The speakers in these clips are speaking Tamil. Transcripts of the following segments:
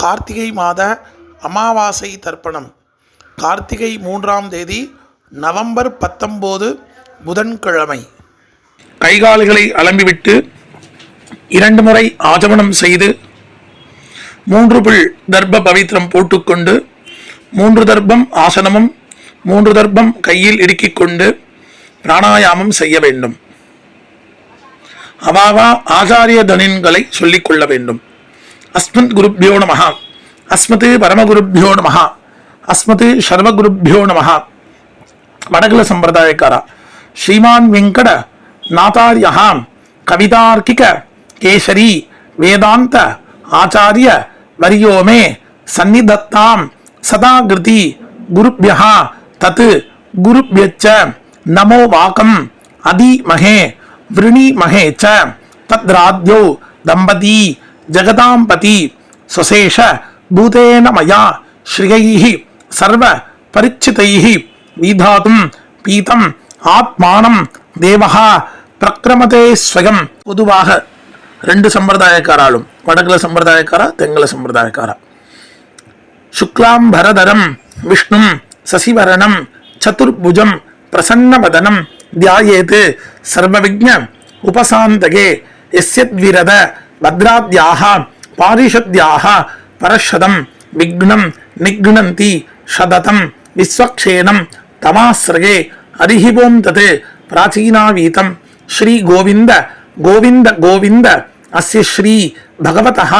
கார்த்திகை மாத அமாவாசை தர்ப்பணம். கார்த்திகை மூன்றாம் தேதி நவம்பர் பத்தொம்போது புதன்கிழமை. கைகால்களை அலம்பிவிட்டு இரண்டு முறை ஆஜமனம் செய்து மூன்று புல் தர்ப்ப பவித்திரம் போட்டுக்கொண்டு மூன்று தர்ப்பம் ஆசனமும் மூன்று தர்ப்பம் கையில் இடுக்கிக் கொண்டு பிராணாயாமம் செய்ய வேண்டும். அவாவா ஆச்சாரிய தனின்களை சொல்லிக்கொள்ள வேண்டும். அஸ்மத் குருப்பியோ நம அஸ்மத் பரமகுருப்பியோ நம அஸ்மத் சர்வகுருப்பியோ நம வடகுல சம்பிரதாயக்காரா. ஸ்ரீமான் வெங்கட நாதாரியா கவிதார்க்கிக கேசரி. வேதாந்த ஆச்சாரிய வரியோமே. சந்நிதத்தாம். சதாகிருதி குருப்பியா தத் குருப்பியச்ச நமோ வாக்கம். அதிமகே. விருணிமகே ச தத்ராத்யோ தம்பதி. ஜெகதாம்பதி சுசேஷ பூதேன மயா ஸ்ரீயைः சர்வ பரிச்சிதைः நீதாதும் பீதம் ஆத்மானம் தேவகா பிரக்ரமதே ஸ்வயம் பொதுவாக ரெண்டு சம்பிரதாயக்காராலும் வடக்குல சம்பிரதாயக்காரா தெங்கல சம்பிரதாயக்காரா. சுக்லாம் பரதரம் விஷ்ணும் சசிவரணம் சதுர்புஜம் பிரசன்னவதனம் தியாயேது சர்வவிக்ன உபசாந்தகே எஸ்யத்விரத பத்ராத்யாக பாரிஷத்யாக பரஷதம் விக்னம் நிக்னந்தி ஷததம் விஸ்வக்ஷேனம் தமாசிரயே அரிஹிபோம் தது பிராச்சீனாவீதம் ஸ்ரீ கோவிந்த கோவிந்த கோவிந்த அஸ்ய ஸ்ரீ பகவதः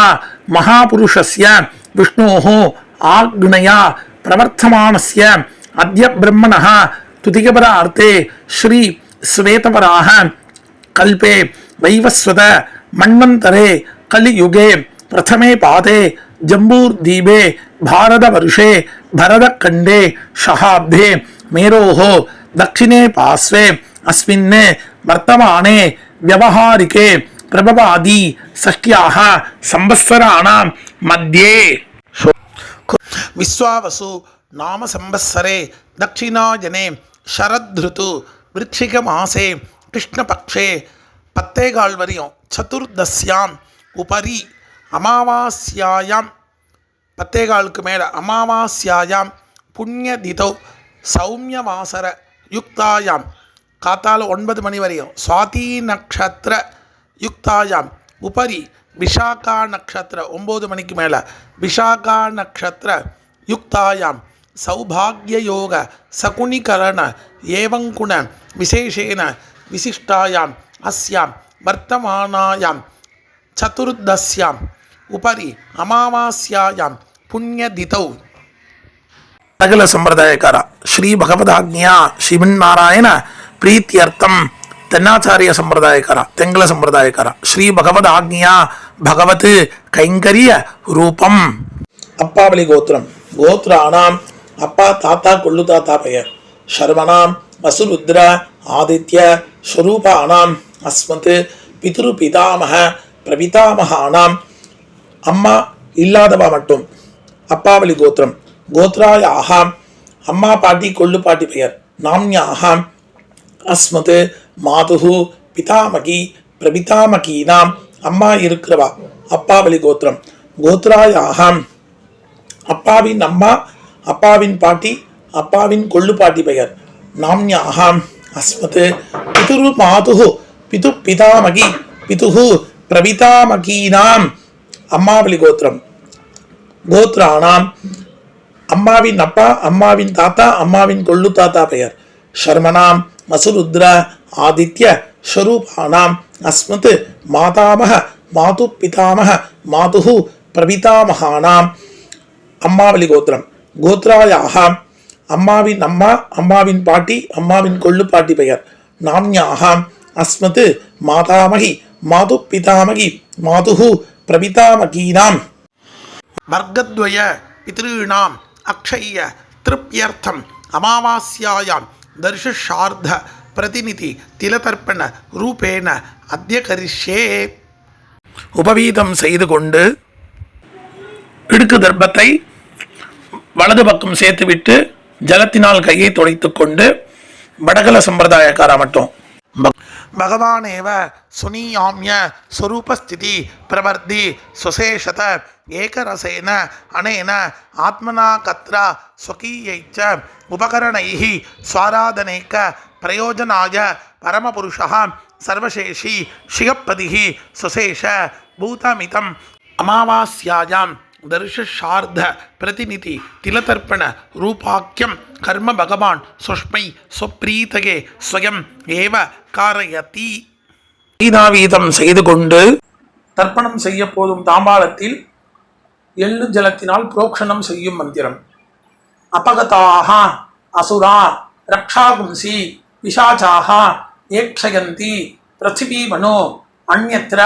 மகாபுருஷஸ்ய விஷ்ணோः ஆக்னயா பிரவர்த்தமானஸ்ய அத்ய பிரம்மணः துதிகபரார்த்தே ஸ்ரீ ஸ்வேதபராக கல்பே वैवस्वत मन्वन्तरे कलियुगे प्रथमे पादे जम्बूर्दीपे भारतवर्षे भरतखण्डे शहाब्दे मेरोः दक्षिणे पार्श्वे अस्मिन् वर्तमाने व्यवहारिके प्रभवादि षष्ट्याः संवत्सराणां मध्ये விஸ்வாவசு நாம சம்பத்சரே தட்சிணாயனே ஷரத்ருத்து விருச்சிக மாசே கிருஷ்ணபக்ஷே பத்தேகால் வரையும் சதுர்தசியாம் உபரி அமாவாஸ்யாயாம். பத்தேகாலுக்கு மேலே அமாவாஸ்யாயாம் புண்ணிய திதௌ சௌமிய வாசர யுக்தாயாம். காத்தால ஒன்பது மணி வரையும் சுவாதி நக்ஷத்திர யுக்தாயாம். உபரி விஷாகா நக்ஷத்திர ஒம்பது மணிக்கு மேலே விஷாகா நக்ஷத்திர யுக்தாயாம். சௌபாகிய யோக சகுனிகரண ஏவங்குண விசேஷேன விசிஷ்டாயாம். अस्यां वर्तमानायां चतुर्दश्याम् उपरि ಅಮಾವಾಸ್ಯಾಂ ಪುಣ್ಯದಿತೌ ಸಕಲ ಸಂಪ್ರದಾಯಕಾರ ಶ್ರೀ ಭಗವದಾಜ್ಞೆಯ ಶ್ರೀಮನ್ನಾರಾಯಣ ಪ್ರೀತ್ಯರ್ಥಂ ತೆನ್ನಾಚಾರ್ಯ ಸಂಪ್ರದಾಯಕಾರ ತೆಂಗಲ ಸಂಪ್ರದಾಯಕಾರ ಶ್ರೀ ಭಗವದಾಜ್ಞೆಯ ಭಗವತ್ ಕೈಂಕರ್ಯ ರೂಪಂ ಅಪ್ಪಾವಳಿ ಗೋತ್ರಂ ಗೋತ್ರಾಣಾಂ ಅಪ್ಪ ತಾತ ಕೊಳ್ಳು ತಾತ ಪೆಯರ್ ಶರ್ಮಣಾಂ ವಸುರುದ್ರ ಆದಿತ್ಯ ಸ್ವರೂಪಾಣಾಂ அஸ்மத் பிதுரு பிதாமக பிரபிதாமகானாம் அம்மா இல்லாதவா மட்டும். அப்பாவளி கோத்திரம். கோத்ராய ஆகாம் அம்மா பாட்டி கொள்ளு பாட்டி பெயர். நாம்யாகாம் அஸ்மத் மாதுகு பிதாமகி பிரபிதாமகீனாம். அம்மா இருக்கிறவா. அப்பாவளி கோத்திரம். கோத்ராய ஆகாம் அப்பாவின் அம்மா அப்பாவின் பாட்டி அப்பாவின் கொள்ளு பாட்டி பெயர். நாம்யாகாம் அஸ்மத் பிதுரு மாதுகு பிது பிதாமகி பிதுகு பிரபிதாமகீனாம். அம்மாவளி கோத்திரம். கோத்ராணாம் அம்மாவின் அப்பா அம்மாவின் தாத்தா அம்மாவின் கொள்ளு தாத்தா பெயர். ஷர்மனாம் மசுருத்ர ஆதித்ய ஸ்வரூபானாம் அஸ்மத் மாதாமக மாது பிதாமக மாதுகு பிரபிதாமகானாம். அம்மாவளி கோத்திரம். கோத்ராயாக அம்மாவின் அம்மா அம்மாவின் பாட்டி அம்மாவின் கொள்ளு பாட்டி பெயர். நாம்யாகாம் அஸ்மத் மாதாமகி மாது பிதாமகி மாதுகு பிரபிதாமகீனாம். வர்க்கத்வய பித்ருணாம் அக்ஷய திருப்தியர்த்தம் அமாவாஸ்யாயாம் தர்ஷார்த்த பிரதிநிதி திலதர்ப்பண ரூபேண அத்திய கரிஷ்யே உபவீதம் செய்து கொண்டு இடுக்கு தர்ப்பத்தை வலது பக்கம் சேர்த்துவிட்டு ஜலத்தினால் கையை துடைத்துக் கொண்டு வடகல சம்பிரதாயக்காரா மட்டும் பகவானேவ சுனியாமிய ஸ்வரூபஸ்திதி பிரவர்த்தி சுசேஷத ஏகரசேன அனேன ஆத்மனா கத்ரா ஸ்வகீயைச்ச உபகரணைஹி சுவாராதனைக்க பிரயோஜனாய பரமபுருஷா சர்வசேஷி ஷிகப்பதிகி சுசேஷ பூதமிதம் அமாவாஸ்யாயாம் தர்ஷார்த்த பிரதிநிதி திலதர்ப்பண ரூபாக்கியம் கர்ம பகவான் சுஷ்மை சுப்ரீதகே ஸ்வயம் ஏவ காரயதி நீதாவீதம் செய்து கொண்டு தர்ப்பணம் செய்ய போதும் தாம்பாளத்தில் எள்ளு ஜலத்தினால் புரோக்ஷணம் செய்யும் மந்திரம். அபகதாக அசுரா ரக்ஷாகும்சி பிசாச்சாக ஏக்ஷயந்தி பிருத்திவி அந்நத்திர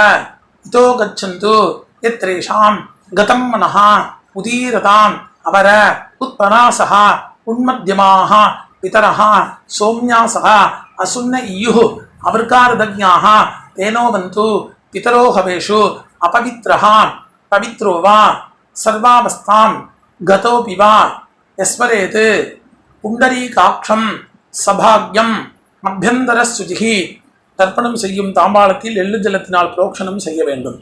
இதோ கச்சந்து எத்ரேஷாம் கதம் மனஹா உதீரதான் அவர உத்பராசகா உன்மத்தியமாக பிதரஹா சோம்யாசகா அசுன்ன இயு அவர்காரதஜாக தேனோவந்து பிதரோகவேஷு அபவித்ரஹா பவித்ரோ வா சர்வாவஸ்தாம் கதோபி வா எஸ்வரேது புண்டரீகாட்சம் சபாக்யம் அபியந்தர சுஜிகி தர்ப்பணம் செய்யும் தாம்பாளத்தில் எள்ளு ஜலத்தினால் புரோக்ஷனம் செய்ய வேண்டும்.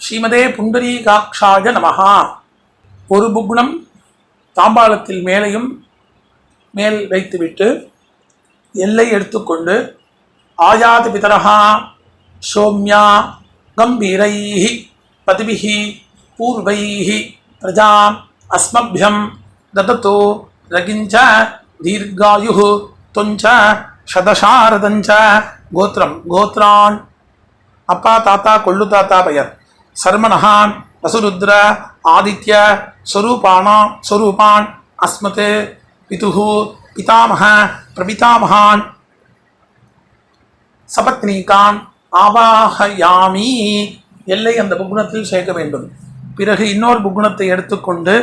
ஸ்ரீமதே புண்டரீகாட்சாய நமஹா. ஒரு புக்னம் தாம்பாளத்தில் மேலையும் மேல் வைத்துவிட்டு எல்லை எடுத்துக்கொண்டு ஆயாத பிதரஹா சோம்யா கம்பீரைः பதிபிஹி பூர்வைஹி பிரஜா அஸ்மபியம் ததतो ரகிஞ்ச தீர்காயு தொஞ்ச சதசாரதஞ்ச கோத்திரம் கோத்ரான் அப்பா தாத்தா கொள்ளு தாத்தா பெயர். சர்மனஹான் வசுருத்ர ஆதித்ய ஸ்வரூபானா ஸ்வரூபான் அஸ்மத் பிதுகு பிதாமக பிரபிதாமகான் சபத்னீகான் ஆவாகயாமி எல்லை அந்த புக்குணத்தில் சேர்க்க வேண்டும். பிறகு இன்னொரு புக்குணத்தை எடுத்துக்கொண்டு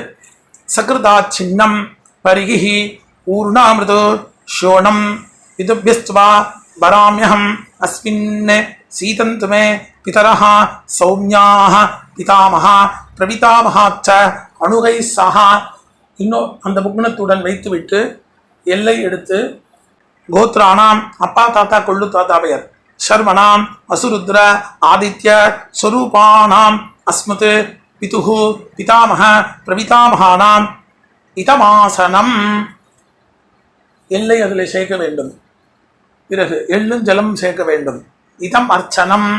சகிருதா சின்னம் பரிகி ஊர்ணாமிருது ஷோணம் இதுபியஸ்துவா வராமியகம் அஸ்மின் சீதந்து மே பிதரः சௌமியாக பிதாமகா பிரபிதாமகாச்ச அணுகை சஹா. இன்னும் அந்த புக்னத்துடன் வைத்துவிட்டு எல்லை எடுத்து கோத்ராணாம் அப்பா தாத்தா கொள்ளு தாத்தா பெயர் சர்மணாம் வசுருத்ர ஆதித்ய ஸ்வரூபானாம் அஸ்மத் பிதுகு பிதாமக பிரபிதாமகானாம் இதமாசனம். எல்லை அதில் சேர்க்க வேண்டும். பிறகு எள்ளும் ஜலம் சேர்க்க வேண்டும். இதம் அர்ச்சனம்.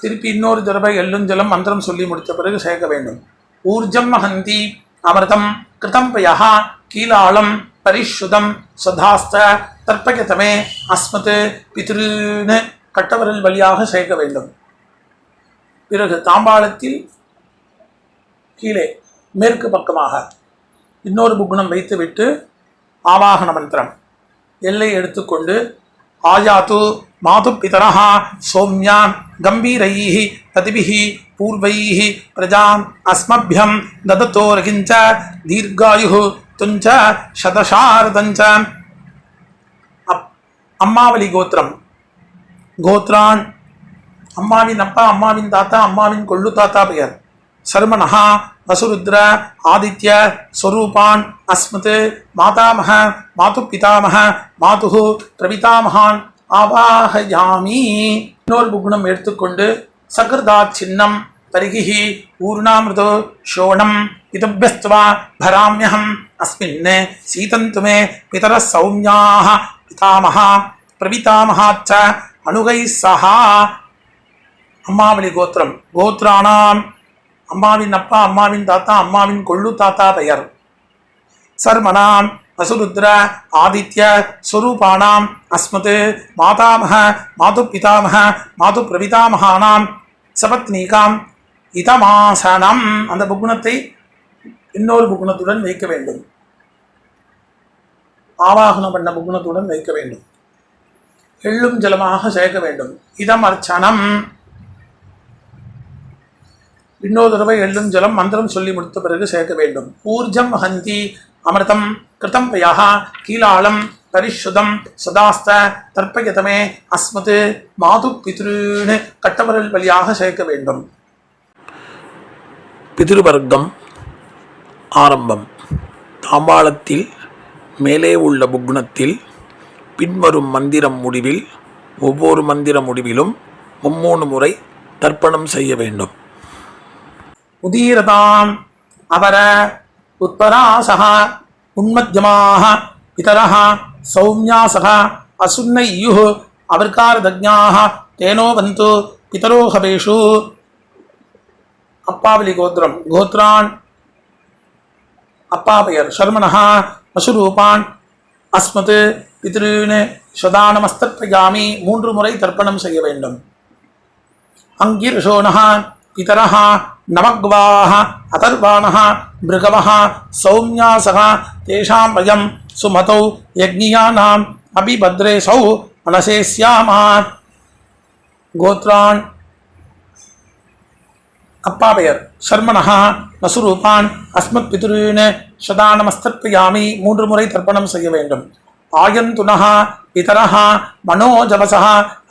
திருப்பி இன்னொரு தடவை எல்லுஞ்சலம் மந்திரம் சொல்லி முடித்த பிறகு சேர்க்க வேண்டும். ஊர்ஜம் மகந்தி அமிர்தம் கிருதம் பயா கீலாளம் பரிஷுதம் சதாஸ்த தற்பகதமே அஸ்மத் பித்ருன்னு கட்டவரல் வழியாக சேர்க்க வேண்டும். பிறகு தாம்பாளத்தில் கீழே மேற்கு பக்கமாக இன்னொரு புக்னம் வைத்துவிட்டு ஆவாகன மந்திரம் எல்லை எடுத்துக்கொண்டு ஆயாத்து மாது பிதரः சோம்யான் கம்பீரை பதிபிः பூர்வை பிரஜாம் அஸ்மபியம் ததத்தோரகிஞ்ச தீர்காயு துஞ்ச சதசாரதஞ்ச அப் அம்மாவளி கோத்திரம். கோத்ரான் அம்மாவின் அப்பா அம்மாவின் தாத்தா அம்மாவின் கொள்ளு தாத்தா பெயர். சர்மனஹா வசுருத்ர ஆதித்ய ஸ்வரூபான் அஸ்மத் மாதாமக மாது பிதாமக மாது பிரவிதாமகான் ஆவாகயாமி. இன்னொரு புகுணம் எடுத்துக்கொண்டு சகிருதா சின்னம் தரிகி ஊர்ணாமிருதோ ஷோணம் இதுபியஸ்துவா பராமியகம் அஸ்மின் சீதந்துமே பிதர சௌமியாக பிதாமகா பிரவிதாமகாச்ச அணுகை சஹா அம்மாவளி கோத்திரம் கோத்ராணாம் அம்மாவின் அப்பா அம்மாவின் தாத்தா அம்மாவின் கொள்ளு தாத்தா பெயர். சர்மனாம் வசுருத்ர ஆதித்ய ஸ்வரூபானாம் அஸ்மத் மாதாமக மாது பிதாமக மாது பிரபிதாமகானாம் சபத்னீகாம் இதமாசனம். அந்த புகுணத்தை இன்னொரு புகுணத்துடன் வைக்க வேண்டும். ஆவாகனம் பண்ண புகுணத்துடன் வைக்க வேண்டும். எள்ளும் ஜலமாக சேர்க்க வேண்டும். இதம் அர்ச்சனம் இன்னொரு தடவை எள்ளும் ஜலம் மந்திரம் சொல்லி முடித்த பிறகு சேர்க்க வேண்டும். ஊர்ஜம் ஹந்தி அமிர்தம் கிருதம் பயா கீலாளம் பரிஷுதம் சதாஸ்த தர்ப்பயதமே அஸ்மது மாது பித்ருன்னு கட்டவரல் வழியாக சேர்க்க வேண்டும். பிதிருவர்க்கம் ஆரம்பம். தாம்பாளத்தில் மேலே உள்ள புக்னத்தில் பின்வரும் மந்திரம் முடிவில் ஒவ்வொரு மந்திர முடிவிலும் மும்மூணு முறை தர்ப்பணம் செய்ய வேண்டும். உதீரதாம் அவர உத்பராசக உன்மத்தியமாக பிதரக சௌமியாசக அசுன்னையு அவர்காரதஜாக தேனோ வந்து பிதரோஹபேஷு அப்பாவலி கோத்திரம் கோத்ரான் அப்பாவையர் சர்மனஹா பசுரூபான் அஸ்மத் பித்ருவின் சதானமஸ்திரயாமி மூன்று முறை தர்ப்பணம் செய்ய வேண்டும். அங்கிருஷோனஹா பிதரஹா நமக்வாக அதர்வாண மிருகவ சௌமியாசக தேஷாம் வயம் சுமதௌ யஜ்ஞியானாம் அபிபத்ரே சௌ மனசேஸ்யாமா கோத்ரான் அப்பா பெயர் சர்மனஹா நசுரூபான் அஸ்மத் பிதுருன்னு சதா நமஸ்தர்ப்பயாமி மூன்று முறை தர்ப்பணம் செய்ய வேண்டும். ஆயந்துனः பிதரः மனோஜவசः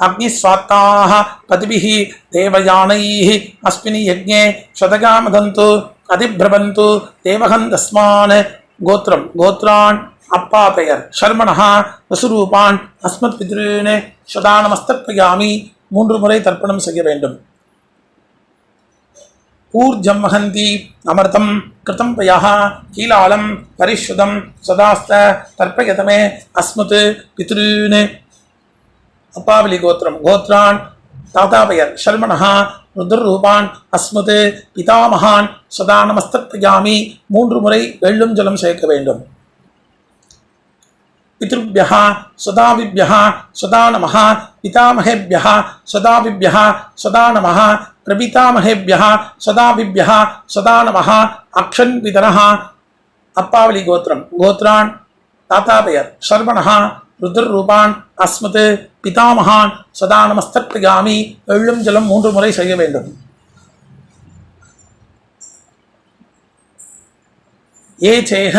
அக்னிஸ்வாத்தாः பதிபிः தேவயானைः अस्मिन् यज्ञे शतगामदन्तु அதிபிரபந்து தேவகன் தஸ்மான் கோத்திரம் கோத்ரான் அப்பா பெயர் சர்மணः வசுரூபான் அஸ்மத் பித்ருன்னு சதானமஸ்தர்ப்பயாமி மூன்று முறை தர்ப்பணம் செய்ய வேண்டும் ஊர்ஜம்மஹந்தி அமர்த்தம் கிருதம் பயா கீலாலம் பரிஷுதம் சதாஸ்த தர்ப்பயதமே அஸ்மத் பித்ருன்னு அப்பாவலி கோத்திரம் கோத்ரான் தாத்தா பெயர் ஷல்மனஹா ருத்ரூபான் அஸ்மத் பிதாமகான் சதா நமஸ்தத்யாமி மூன்று முறை வெள்ளும் ஜலம் சேர்க்க வேண்டும். பித்ருபியா சதாபிபியா சதா நமஹா பிதாமகேபியா சதாபிபியா சதா நமஹா பிரபிதாமகேபியா சதாபிபியா சதா நமஹ அக்ஷன் விதனஹா அப்பாவளி கோத்திரம் கோத்ரான் தாத்தா பெயர் சர்வணஹா ருத்ரூபான் அஸ்மத் பிதாமகான் சதா நமஸ்திரியாமி எள்ளும் ஜலம் மூன்று முறை செய்ய வேண்டும். ஏ சேக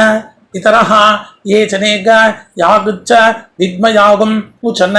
பிதரஹா ஏ சனேக யாகுச்ச வித்மயாகும் உச்சன்ன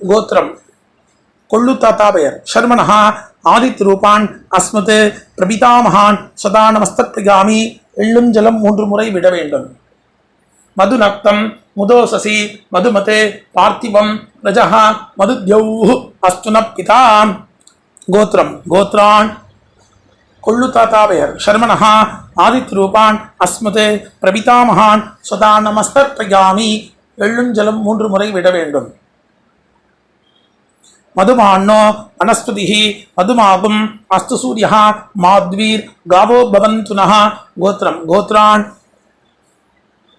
கோத்திரம் கொள்ளு தாத்தா பெயர் ஷர்மனஹா ஆதித் ரூபான் அஸ்மத் பிரபிதாமகான் சதா நமஸ்தத் பிரிகாமி எள்ளும் ஜலம் மூன்று முறை விட வேண்டும் மது நக்தம் முதோசசி மதுமதே பார்த்திவம் ரஜஹா மதுத்யௌ அஸ்துன பிதா கோத்திரம் கோத்ரான் கொள்ளு தாத்தா பெயர் ஷர்மனஹா ஆதித் ரூபான் அஸ்மத் பிரபிதாமகான் சதா நமஸ்தத் எள்ளும் ஜலம் மூன்று முறை விட வேண்டும் மதுமான்னோ வனஸ்பதிः மதுமாகும் அஸ்து சூரியः மாத்வீர் காவோ பவந்துனः கோத்திரம் கோத்ரான்.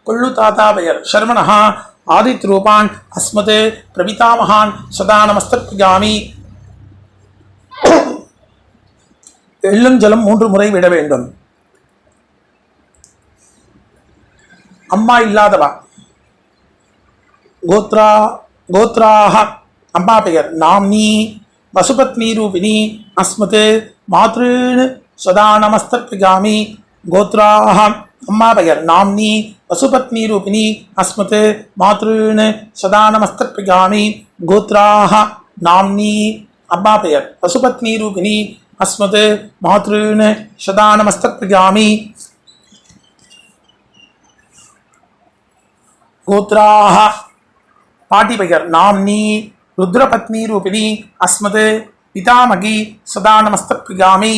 கொள்ளுத்தாத்தாபயர் சர்மணः ஆதித்ரூபான் அஸ்மத் பிரபிதாமகான் சதா நமஸ்தர்ப்பயாமி எள்ளும் ஜலம் மூன்று முறை விட வேண்டும். அம்மா இல்லாதவா? கோத்ரா கோத்ராக அம்மா பெயர். நாம்னி வசுபத்னி ரூபிணி அஸ்மத் மாத்ருன் சதா நமஸ்தர்ப்பயாமி கோத்ராக அம்மா பெயர் நாம்னி வசுபத்னி ரூபிணி அஸ்மத் மாத்ருன் சதா நமஸ்தர்ப்பயாமி கோத்ராக நாம்னி அம்மா பெயர். பசுபத்னி ரூபிணி அஸ்மத் மாத்ருன் சதா நமஸ்தர்ப்பயாமி ருத்ரபத்னி ரூபிணி அஸ்மது பிதாமகி சதா நமஸ்த பிரியாமி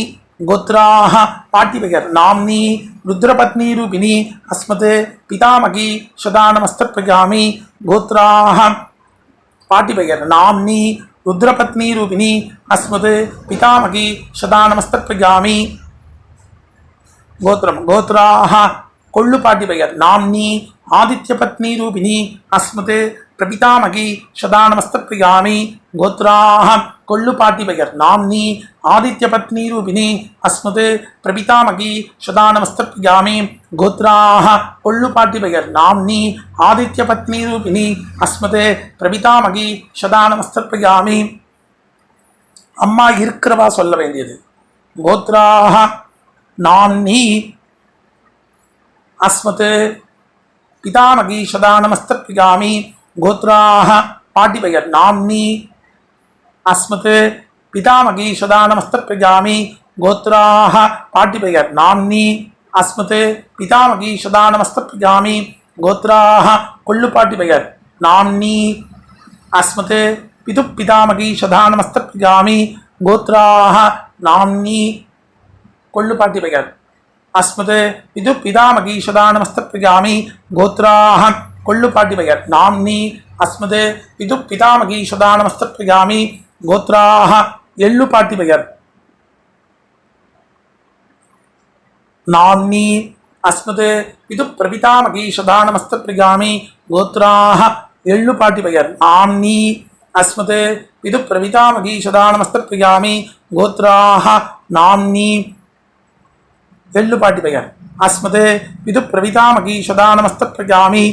கோத்ராஹ பாட்டிபெயர் நாம்னி ருத்ரபத்னி ரூபிணி அஸ்மத் பிதாமகி சதா நமஸ்த பிரியாமி கோத்ராஹ பாட்டிபெயர் நாம்னி ருத்ரபத்னி ரூபிணி அஸ்மத் பிதாமகி சதா கோத்ரம். கோத்ராஹ கொள்ளு பாட்டிபெயர் நாம்னி ஆதித்யபத்னி ரூபிணி அஸ்மத் பிரபிதாமகி சதானமஸ்தப்பிரியாமி கோத்ராக கொள்ளுப்பாட்டி பெயர் நாம்னி ஆதித்ய பத்னி ரூபிணி அஸ்மது பிரபிதாமகி சதானமஸ்தப்பிரியாமி கோத்ராஹ கொள்ளுப்பாட்டி பெயர் நாம்னி ஆதித்ய பத்னி ரூபிணி அஸ்மது பிரபிதாமகி சதானமஸ்தப்பிரியாமி அம்மா இருக்கிறவா சொல்ல வேண்டியது? கோத்ராஹ நாம்னி அஸ்மது பிதாமகி சதா கோத்ராக பாட்டி பெயர் நாம்னி அஸ்மத் பிதாமகி சதா நமஸ்தப்பியாமி கோத்ராக பாட்டிபெயர் நாம்னி அஸ்மத் பிதாமகி சதா நமஸ்தப்பியாமி கோத்ராக பெயர் நாம்னி அஸ்மத் பிது பிதாமகி சதா நமஸ்தப்பியாமி கோத்ராக நாம்னி கொள்ளு பாட்டி பெயர் அஸ்மத் பிது பிதாமகி சதானமஸ்தப்பிரியாமி கோத்ராக கொள்ளுப்பாட்டி பெயர் நாம்னி அஸ்மது இது பிதாமகி சதானமஸ்தப்பிரியாமி கோத்ராக எள்ளுப்பாட்டி பெயர் நாம்னி அஸ்மது இது பிரபிதாமகி சதானமஸ்தப்பிரியாமி கோத்ராக எள்ளுப்பாட்டி பெயர் நாம்னி அஸ்மது இது பிரபிதாமகி சதானமஸ்தப்பிரியாமி கோத்ராக நாம்னி எள்ளுப்பாட்டி பெயர் அஸ்மது இது பிரவிதாமகி சதானமஸ்தப்பிரஜாமி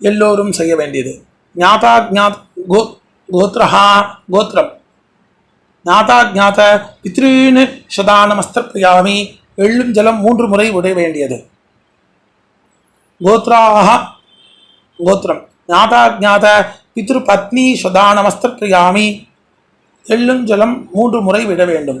எல்லோரும் செய்ய வேண்டியது. ஞாதா ஜாத் கோ கோத்ரஹா கோத்திரம் ஞாதா ஜாத பித்ருன்னு சதானமஸ்தப்பிரஜாமி எள்ளும் ஜலம் மூன்று முறை உடைய வேண்டியது. கோத்ராக கோத்திரம் ஞாதா ஜாத பித்ரு பத்னி சதானமஸ்தப்பிரஜாமி எள்ளும் ஜலம் மூன்று முறை விட வேண்டும்.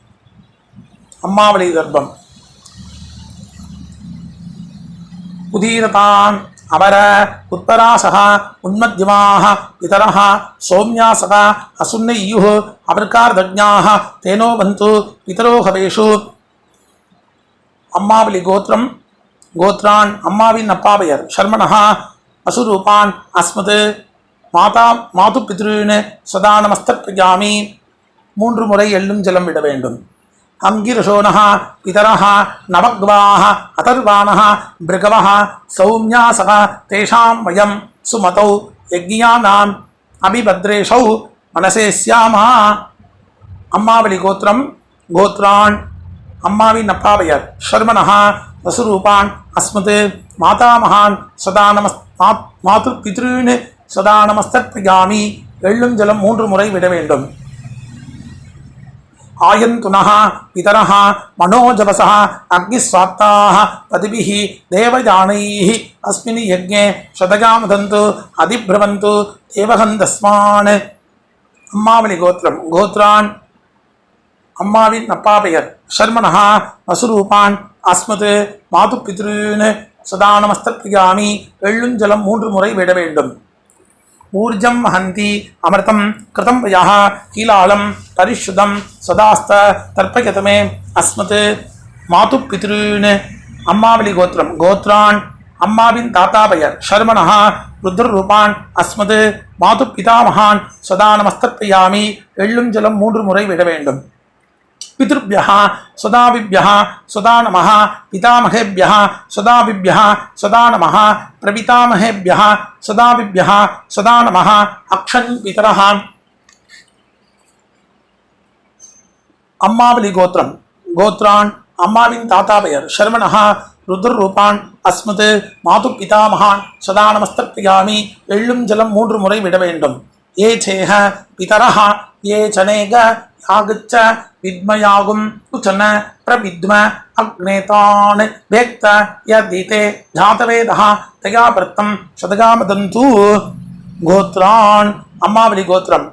அம்மாவளி கர்ப்பம். உதீரதாம் அமர உத்தராசக உன்மத்தியமாக பிதரः சௌமியாசக அசுன்னையுः அபர்கார்தஜ்ஞாः தேனோ பந்து பிதரோ ஹவேஷு. அம்மாவளி கோத்திரம் கோத்ரான் அம்மாவின் அப்பாவையர் ஷர்மணா அசுரூபான் அஸ்மத் மாதா மாது பித்ருன்னு சதா நமஸ்தப்பிரஜாமி மூன்று முறை எள்ளும் ஜலம் விட வேண்டும். அங்கிரசோனः பிதரः நவக்வாஹ அதர்வாணः பிருகவः சௌமியாசக தேஷாம் வயம் சுமதௌ யஜ்ஞானாம் அபிபத்ரேஷௌ மனசே சியாமா அம்மாவளி கோத்திரம் கோத்ரான். அம்மாவின் அப்பாவையர் ஷர்மனஹா வசுரூபான் அஸ்மத் மாதாமகான் சதா நமஸ் மாத்ரு மாது பித்ருன்னு சதா நமஸ்தத்பியாமி எள்ளும் ஜலம் மூன்று முறை விட வேண்டும். आयन्तुनः पितरः मनोजवसः अग्निस्वात्ताः पतिभिः देवजानैः अस्मिन् यज्ञे शतगां वदन्तु अधिभ्रवन्तु देवहन्तस्मान् அம்மாவளி கோத்திரம் கோத்ரான் அம்மாவின் அப்பா பெயர் ஷர்மணா வசுரூபான் அஸ்மத் மாது பித்ருன்னு சதா நமஸ்தப்பியாமி எள்ளுஞ்சலம் மூன்று முறை விட வேண்டும் ஊர்ஜம் ஹந்தி அமிர்தம் கிருதம் வயः கீலாலம் பரிஷுதம் சதாஸ்த தர்ப்பயதமே அஸ்மத். மாது பித்ருன்னு அம்மாவளி கோத்திரம். கோத்ரான் அம்மாவின் தாத்தா பெயர். ஷர்மணா ருத்ரரூபான் அஸ்மது. மாது பிதாமகான் சதா நமஸ்தப்பியாமி எள்ளும் ஜலம் மூன்று முறை விட வேண்டும். पितृभ्यः सदाविभ्यः सदा नमः पितामहेभ्यः सदाविभ्यः सदा नमः प्रपितामहेभ्यः सदाविभ्यः सदा नमः अक्षन् पितरः அம்மாவளி கோத்திரம் கோத்ரான் அம்மாவின் தாத்தா பெயர் ஷர்மணா ருத்ரரூபான் அஸ்மத் மாது பிதாமகான் சதா நமஸ்தப்பியாமி எள்ளும் ஜலம் மூன்று முறை விட வேண்டும் ஏ சேஹ பிதரஹ ஏ சனேக யாகுச்ச வித்மயாகும். உச்சன பிரவித்ம அக்னேதான் வேக்த யதிதே ஜாதவேதா தயா பிரத்தம் சதகாமதந்து கோத்ரான் அம்மாவளி கோத்திரம்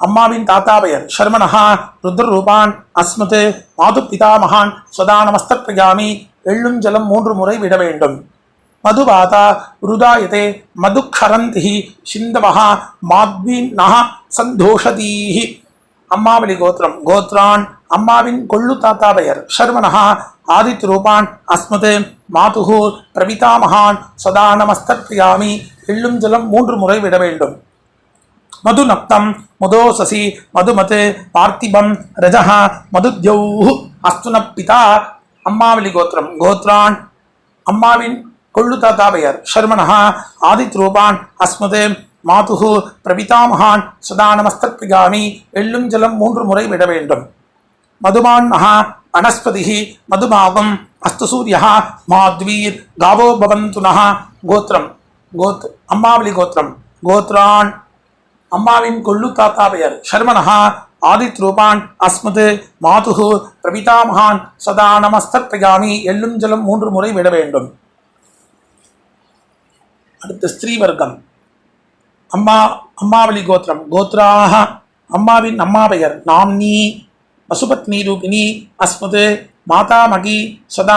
அம்மாவின் தாத்தா பெயர் ஷர்மனஹா ருத்ரூபான் அஸ்மது மாது பிதாமகான் சதா நமஸ்தப்பிரயாமி எள்ளும் ஜலம் மூன்று முறை விட வேண்டும். மதுவாதா ருதாயதே மதுக்கரந்தி சிந்தவः மாத்வீன்னः சந்தோஷதீஹி அம்மாவளி கோத்திரம் கோத்ரான் அம்மாவின் கொள்ளு தாத்தா பெயர் ஷர்மனஹா ஆதித் ரூபான் அஸ்மது மாதுகு பிரபிதாமகான் சதா நமஸ்தர்ப்பயாமி எள்ளும் ஜலம் மூன்று முறை விட வேண்டும்। மது நக்தம் மதோசசி மதுமது பார்த்திபம் ரஜஹ மதுத்யௌ அஸ்துன பிதா அம்மாவளி கோத்திரம் கோத்ரான் அம்மாவின் கொள்ளு தாத்தா பெயர் சர்மனஹா ஆதித் ரூபான் அஸ்மது மாதுகு பிரபிதாமகான் சதா நமஸ்தர்ப்பிகாமி எள்ளும் ஜலம் மூன்று முறை விட வேண்டும். மதுமான் மகா வனஸ்பதிஹி மதுமாகம் அஸ்து சூரியா மாத்வீர் காவோ பவந்து நக கோத்திரம். கோத் அம்மாவளி கோத்திரம். கோத்ரான் அம்மாவின் கொள்ளு தாத்தா பெயர் சர்மனஹா ஆதித் ரூபான் அஸ்மது மாதுகு பிரபிதாமகான் சதா நமஸ்தர்ப்பயாமி எள்ளும் ஜலம் மூன்று முறை விட வேண்டும். அடுத்து ஸ்திரீ வர்க்கம். அம்மா அம்மாவளி கோத்திரம். கோத்ராக அம்மாவின் அம்மா பெயர். நாம்னி பசுபத்னி ரூபிணி அஸ்மது மாதாமகி சதா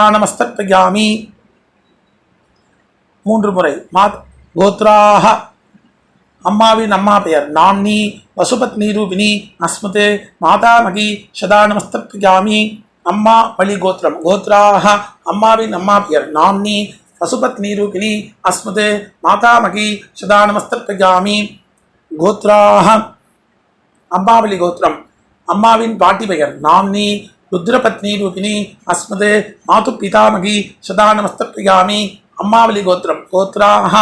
மூன்று முறை. மா கோத்ராக அம்மாவின் அம்மா பெயர். நாம்னி பசுபத்னி ரூபிணி அஸ்மது மாதாமகி சதா அம்மா வழி கோத்திரம். கோத்ராக அம்மாவின் அம்மா பெயர். நாம்னி பசுபத்னி ரூபிணி அஸ்மது மாதாமகி சதா நமஸ்தர்ப்பயாமி கோத்ராக அம்மாவளி கோத்திரம். அம்மாவின் பாட்டி பெயர் நாம்னி. ருத்ரபத்னி ரூபிணி அஸ்மது மாது பிதாமகி சதா நமஸ்தர்ப்பயாமி அம்மாவளி கோத்திரம். கோத்ராக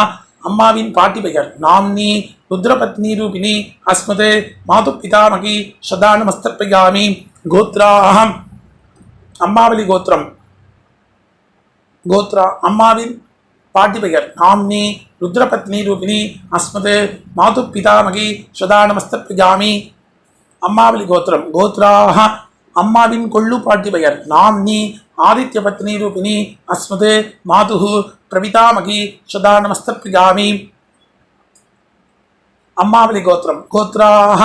அம்மாவின் பாட்டி பெயர் நாம்னி. ருத்ரபத்னி ரூபிணி அஸ்மது மாது பிதாமகி சதா நமஸ்தர்ப்பயாமி கோத்ராக அம்மாவளி கோத்திரம். கோத்ரா அம்மாவின் பாட்டி பெயர். நாம்னி ருத்ரபத்னி ரூபினி அஸ்மது மாது பிதாமகி சதா நமஸ்தர்ப்பயாமி அம்மாவளி கோத்திரம். கோத்ராக அம்மாவின் கொள்ளு பாட்டி பெயர். நாம்னி ஆதித்ய பத்னி ரூபினி அஸ்மது மாதுகு பிரபிதாமகி சதா நமஸ்தர்ப்பயாமி அம்மாவளி கோத்திரம். கோத்ராக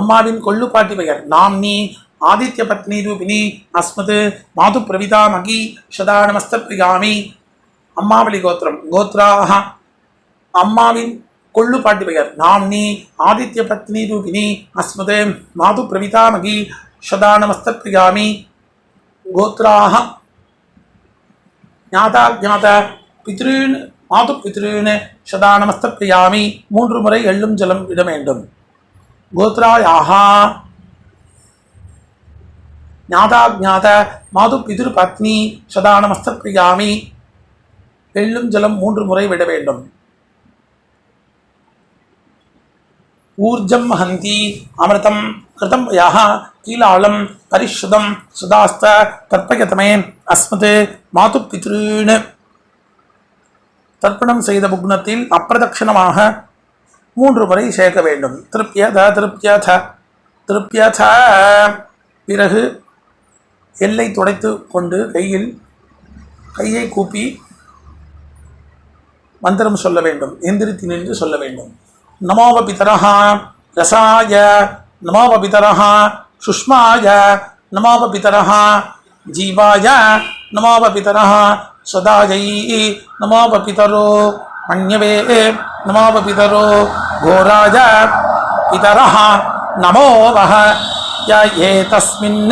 அம்மாவின் கொள்ளு பாட்டி பெயர். நாம்னி ஆதித்ய பத்னி ரூபிணி அஸ்மது மாது பிரவிதா மகி சதா நமஸ்தர்ப்பயாமி அம்மாவளி கோத்திரம் கோத்ராக அம்மாவின் கொள்ளு பாட்டி பெயர். நாம்னி ஆதித்ய பத்னி ரூபிணி அஸ்மது மாது பிரவிதா மகி சதா நமஸ்தர்ப்பயாமி கோத்ராக ஞாதா ஜாத பித்ருன் மாது பித்ருன் சதா நமஸ்தர்ப்பயாமி மூன்று முறை எள்ளும் ஜலம் விட வேண்டும். கோத்ராயாகா ஞாதாஜாத மாது பிதிரு பத்னி சதா நமஸ்தர்ப்பயாமி எள்ளும் ஜலம் மூன்று முறை விட வேண்டும். ஊர்ஜம் மகந்தி அமிர்தம் கிருதம் யாக கீழாளம் பரிஷுதம் சுதாஸ்த தர்ப்பயதமே அஸ்மது மாது பித்ருன்னு தர்ப்பணம் செய்த புக்னத்தில் அப்பிரதட்சிணமாக மூன்று முறை சேர்க்க வேண்டும். திருப்தியத திருப்தியத திருப்தியத பிறகு எல்லை துடைத்து கொண்டு கையில் கையை கூப்பி மந்திரம் சொல்ல வேண்டும் எந்திரித்து நின்று சொல்ல வேண்டும் நமோவ பிதரஹ ரசாய நமோவ பிதரஹ சுஷ்மாய நமோவ பிதரஹ ஜீவாய நமோவ பிதரஹ சதாஜை நமோவ பிதரோ மன்யவே நமோவ பிதரோ घोराय पितरः नमो वः य एतस्मिन्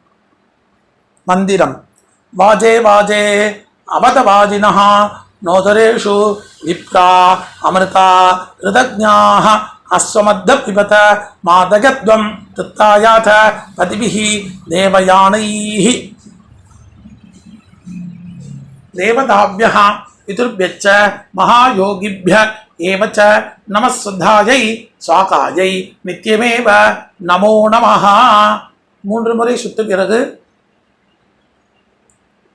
மந்திரம். வாஜே வாஜே அவதவாதினா நோதரேஷு விப்ரா அமிர்தா ரிதஜாக அஸ்வமத்த பிபத மாதகத்வம் தித்தாயாத பதிபிஹி தேவயானைஹி. தேவதாபியா பிதுர்பியச்ச மகாயோகிபிய ஏவச்ச நமஸ்வத்தாயை சுவாகாயை நித்தியமேவ நமோ நமஹா. மூன்று முறை சுத்து பிறகு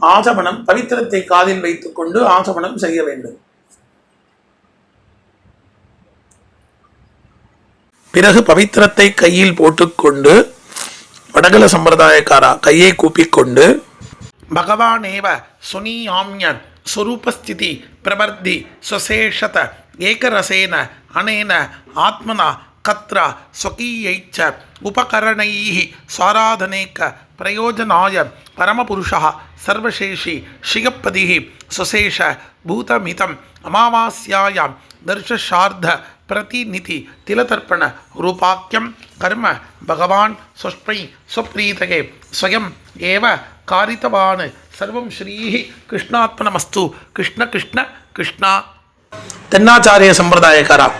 ஆசமனம் பவித்திரத்தை காதில் வைத்துக் கொண்டு ஆசமனம் செய்ய வேண்டும். பிறகு பவித்திரத்தை கையில் போட்டுக்கொண்டு வடகல சம்பிரதாயக்காரா கையை கூப்பிக்கொண்டு பகவானேவ சுனியாம்யன் சுரூபஸ்திதி பிரவர்த்தி சுசேஷத ஏகரசேன அனேன ஆத்மனா கத்ரா ஸ்வகீயைச்ச உபகரணைः சாராதனைக்க பிரயோஜனாய பரமபுருஷா சர்வசேஷி ஷிகப்பதிகி சுசேஷ பூதமிதம் அமாவாஸ்யாயாம் தர்ஷார்த்த பிரதிநிதி திலதர்ப்பண ரூபாக்கியம் கர்ம பகவான் சுஷ்மை சுப்ரீதகே ஸ்வயம் ஏவ காரித்தவான். சர்வம் ஸ்ரீ கிருஷ்ணாத்மனமஸ்து கிருஷ்ண கிருஷ்ண கிருஷ்ணா. தென்னாச்சாரிய சம்பிரதாயக்காரா.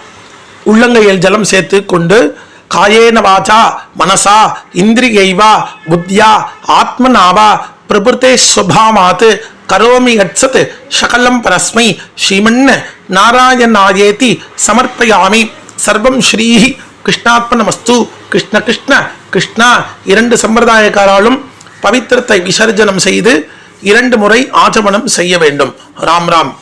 உள்ளங்கையில் ஜலம் சேர்த்து கொண்டு காயேன வாச்சா மனசா இந்திரியைவா புத்தியா ஆத்மனாவா பிரபுத்தே சுபாமாத் கரோமி யட்சத் சகலம் பரஸ்மை ஸ்ரீமன் நாராயணாயேதி சமர்ப்பயாமி. சர்வம் ஸ்ரீஹி கிருஷ்ணாத்மனமஸ்து கிருஷ்ண கிருஷ்ண கிருஷ்ணா. இரண்டு சம்பிரதாயக்காராலும் பவித்திரத்தை விசர்ஜனம் செய்து இரண்டு முறை ஆச்சமனம் செய்ய வேண்டும். ராம் ராம்.